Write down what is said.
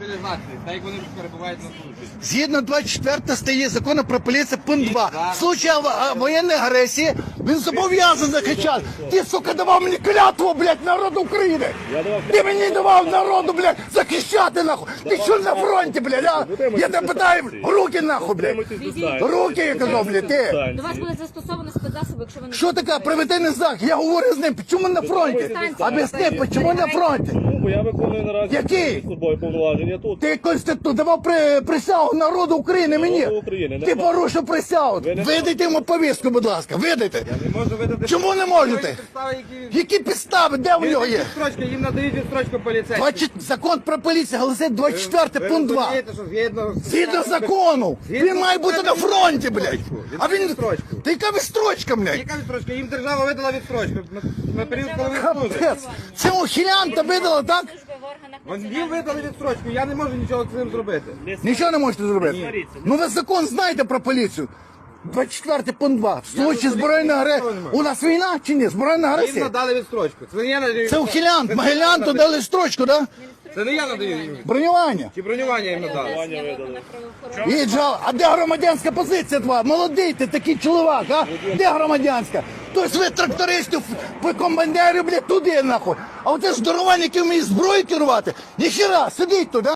мобілізації, так як вони перебувають на службі. Згідно 24 статті закону про поліцію пункт 2. так. В случае а, воєнної агресії він зобов'язаний захищати. Ти, сука, давав мені клятву, блядь, народу України. Ти мені давав народу, блядь, захищати, нахуй. Ти що на фронті, блядь, а? Я тебе питаю, руки, нахуй, блядь. Руки, я казав, блядь, ти. До вас буде застосовано спецзасоби, якщо ви не Що таке превентивний знак? Я говорю з ним, чому на фронті? Об'ясни, чому на фронті? Бо я виконую наразі Який? з собою повноваження тут. Ти конститу давав при, присягу народу України мені. Народу України, не Ти вам. порушив присягу. Ви не- Видайте йому повістку, будь ласка, видайте. Не можу видати. Чому не можете? Підстави, які... Які підстави? Де в нього є? Відстрочка, їм надають відстрочку поліцейським. 20 закон про поліцію голосить 24 Ви пункт 2. розумієте, що згідно... Згідно закону, Згідно він має бути на фронті, блядь. Відстрочку. А він Відстрочку. Та яка відстрочка, блядь? Яка відстрочка? Їм держава видала відстрочку на, на період, коли ви служите. Капець. Це ухилянта видала, так? Національної видали відстрочку, я не можу нічого з цим зробити. Нічого не можете зробити. Ну ви закон знаєте про поліцію. 24 пункт 2. В случаї збройної агресії. У нас війна чи ні? Збройна Їм агресія? надали відстрочку. Це не я надаю. Це ухилянт, Могилянту дали строчку, так? Це не я надаю їм. Бронювання. Чи бронювання їм надали? Внесення в органах правоохоронних. І джал, а де громадянська позиція твоя? Молодий ти такий чоловік, а? Де громадянська? Тобто ви трактористів по комбайнерів, блядь, туди нахуй. А оце здоровані, які вміють зброю керувати, ніхіра, сидіть туди.